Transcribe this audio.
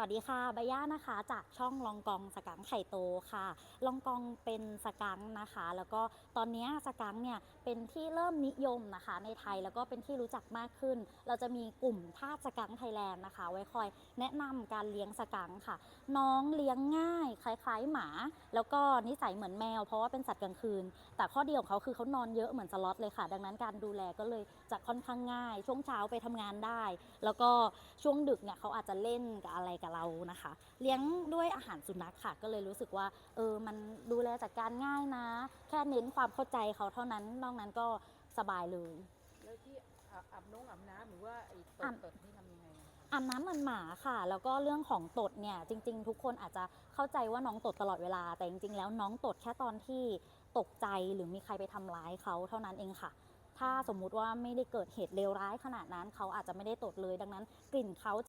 วัสดีค่ะใบย่านะคะ จากช่องลองกองสกังไข่โตค่ะ ลองกองเป็นสกังนะคะ แล้วก็ตอนนี้สกังเนี่ยเป็นที่เริ่มนิยมนะคะ ในไทยแล้วก็เป็นที่รู้จักมากขึ้น เราจะมีกลุ่มท่าสกังไทยแลนด์นะคะ ไว้คอยแนะนำการเลี้ยงสกังค่ะ น้องเลี้ยงง่าย ล้ายๆหมา แล้วก็นิสัยเหมือนแมว เพราะว่าเป็นสัตว์กลางคืน แต่ข้อดีของเขาคือเขานอนเยอะเหมือนสล็อตเลยค่ะ ดังนั้นการดูแลก็เลยจะค่อนข้างง่าย ช่วงเช้าไปทำงานได้ แล้วก็ช่วงดึกเนี่ยเขาอาจจะเล่นกับอะไรกับเรานะคะ เลี้ยงด้วยอาหารสุนัขค่ะ ก็เลยรู้สึกว่าเออมันดูแลจัดการง่ายนะ แค่เน้นความเข้าใจเขาเท่านั้น นอกนั้นก็สบายเลยแล้วที่อาบน้องอาบน้ำหรือว่าไอ้ตดตดนี่ อาบน้ำเหมือนหมาค่ะ แล้วก็เรื่องของตดเนี่ยจริง ๆ ทุกคนอาจจะเข้าใจว่าน้องตดตลอดเวลา แต่จริง ๆ แล้วน้องตดแค่ตอนที่ตกใจหรือมีใครไปทำร้ายเขาเท่านั้นเองค่ะ ถ้าสมมุติว่าไม่ได้เกิดเหตุเลวร้ายขนาดนั้นเขาอาจจะไม่ได้ตดเลย ดังนั้นกลิ่นเขา